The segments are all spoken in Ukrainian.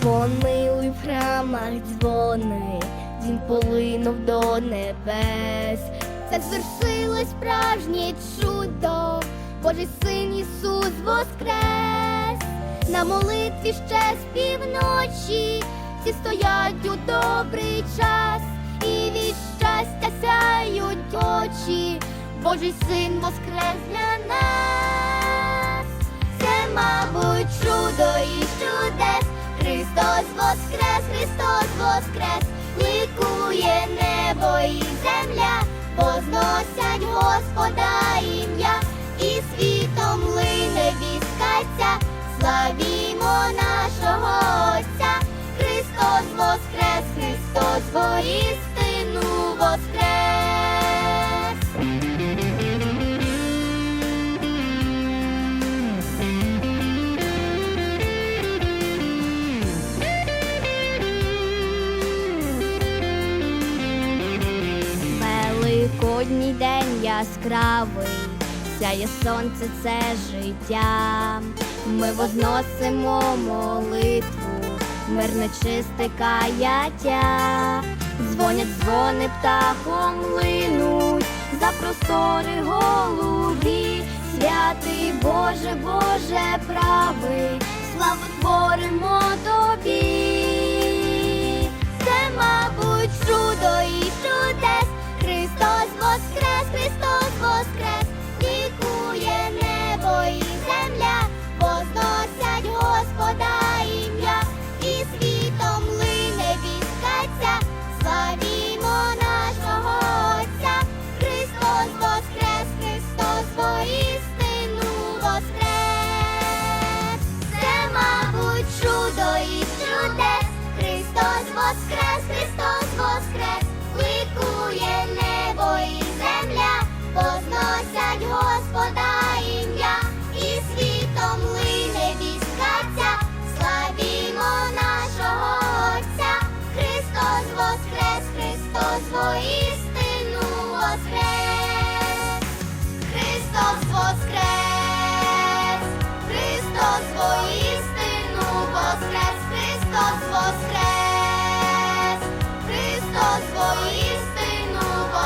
Дзвонили в храмах дзвони, він полинув до небес. Це звершилось справжнє чудо, Божий син Ісус воскрес. На молитві ще з півночі, всі стоять у добрий час, і від щастя сяють очі, Божий син воскрес для нас. Це, мабуть, чудо. Христос воскрес, Христос воскрес, ликує небо і земля, возносять Господа ім'я, і світом лине віскаться, славімо Великодній день яскравий, сяє сонце це життя. Ми возносимо молитву, мирне чисте каяття. Дзвонять дзвони птахом линуть, за простори голубі, святий Боже, Боже правий, славу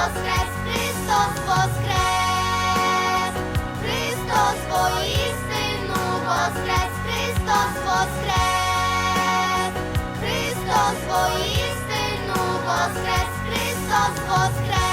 воскрес, Христос воскрес, Христос воістину воскрес, Христос воскрес, Христос воістину воскрес, Христос воскрес.